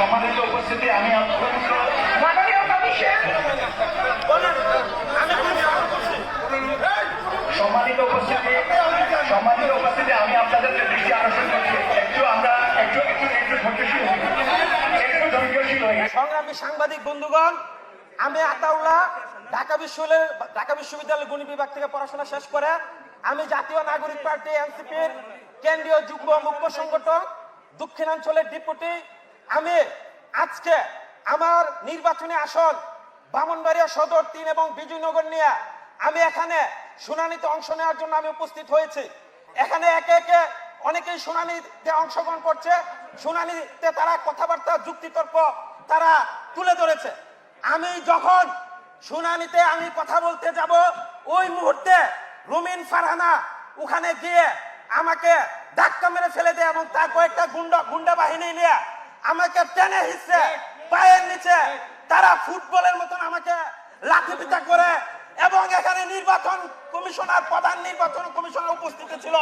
সম্মানিত উপস্থিতি, আমি সম্মানিত উপস্থিতি সম্মানিত উপস্থিতি, আমি আপনাদের দৃষ্টি আকর্ষণ করছি। একটু আমরা, একটু একটু একটু ধৈর্যশীল একটু ধৈর্যশীল সংগ্রামী সাংবাদিক বন্ধুগণ, আমি আতাউল্লাহ, ঢাকা বিশ্ববিদ্যালয়ের ঢাকা বিশ্ববিদ্যালয়ের গণিত বিভাগ থেকে পড়াশোনা শেষ করে আমি জাতীয় নাগরিক পার্টি এনসিপির কেন্দ্রীয় যুগ্ম মুখ্য দক্ষিণাঞ্চলের ডিপুটি আমি আজকে আমার নির্বাচনী আসন বামনবাড়িয়া সদর তিন এবং বিজয়নগর নিয়ে আমি এখানে শুনানিতে অংশ নেওয়ার জন্য আমি উপস্থিত হয়েছি। এখানে একে একে অনেকেই শুনানিতে অংশগ্রহণ করছে। শুনানিতে তারা কথাবার্তা, যুক্তিতর্ক তারা তুলে ধরেছে। আমি যখন শুনানিতে আমি কথা বলতে যাব, ওই মুহূর্তে রুমিন ফারহানা ওখানে গিয়ে আমাকে ধাক্কা মেরে ফেলে দেয় এবং তার কয়েকটা গুন্ডা গুন্ডা বাহিনী নিয়ে আমাকে টেনে হিসছে পায়ের নিচে, তারা ফুটবলের মতন আমাকে লাঠি পিটা করে এবং এখানে নির্বাচন কমিশনার, প্রধান নির্বাচন কমিশনার উপস্থিত ছিল।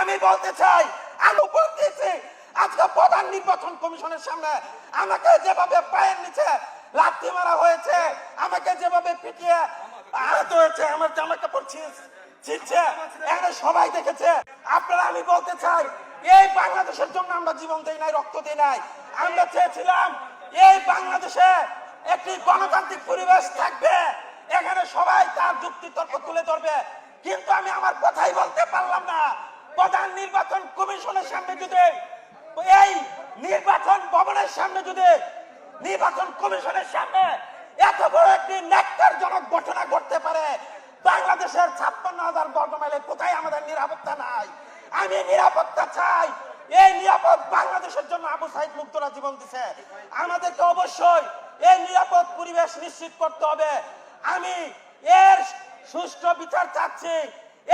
আমি বলতে চাই, আমি বলতেছি আজকে প্রধান নির্বাচন কমিশনের সামনে আমাকে যেভাবে পায়ের নিচে লাঠি মারা হয়েছে, আমাকে যেভাবে পিটিয়ে আহত হয়েছে, আমার জামা কাপড় এখানে সবাই দেখেছে। আপনারা, আমি বলতে চাই, এই বাংলাদেশের জন্য আমরা জীবন দেই নাই, রক্ত দিই নাই। আমরা চেয়েছিলাম, এই বাংলাদেশে একটি গণতান্ত্রিক পরিবেশ থাকবে। এখানে সবাই তার যুক্তি তর্ক তুলে ধরবে। কিন্তু আমি আমার কথাই বলতে পারলাম না। প্রধান নির্বাচন কমিশনের সামনে যদি এই নির্বাচন ভবনের সামনে যদি নির্বাচন কমিশনের সামনে এত বড় একটি ন্যাক্কারজনক ঘটনা ঘটতে পারে বাংলাদেশের ছাপ্পান্ন হাজার বর্গ মাইলে কোথায় আমাদের নিরাপত্তা নাই? আমি নিরাপত্তা চাই। এই নিরাপদ বাংলাদেশের জন্য আবু সাইদ মুক্তরা জীবন দিছে। আমাদেরকে অবশ্যই এই নিরাপদ পরিবেশ নিশ্চিত করতে হবে। আমি এর সুষ্ঠু বিচার চাচ্ছি।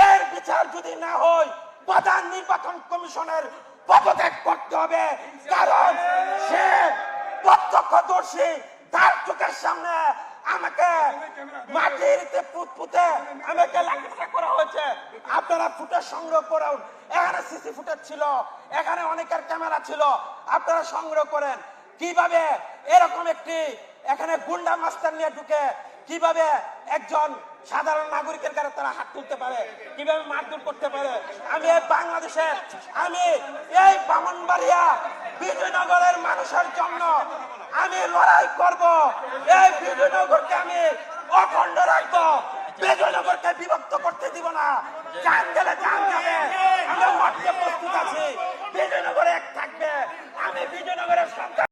এর বিচার যদি না হয়, প্রধান নির্বাচন কমিশনের পদত্যাগ করতে হবে। কারণ সে প্রত্যক্ষদর্শী, তার চোখের সামনে আমাকে মাটিতে পুত পুঁতে আমাকে লাঠিচার্জ করা হয়েছে। আপনারা ফুটেজ সংগ্রহ করুন এখানে সিসি ফুটেজ ছিল, এখানে অনেকের ক্যামেরা ছিল। আপনারা সংগ্রহ করেন। কীভাবে এরকম একটি এখানে গুন্ডা মাস্টার নিয়ে ঢুকে, কীভাবে একজন সাধারণ নাগরিকের গাড়ি তারা হাত তুলতে পারে, কীভাবে মারধর করতে পারে। আমি এই বাংলাদেশে, আমি এই বামনবাড়িয়া বিজয়নগরের মানুষের জন্য আমি লড়াই করব। এই বিজয়নগরকে আমি অখণ্ড রাখব। বিজয়নগরকে বিভক্ত করতে দিব না। জান গেলে জান যাবে। আমরা মরতে প্রস্তুত আছি। বিজয়নগরে এক থাকবে। আমি বিজয়নগরের সন্তান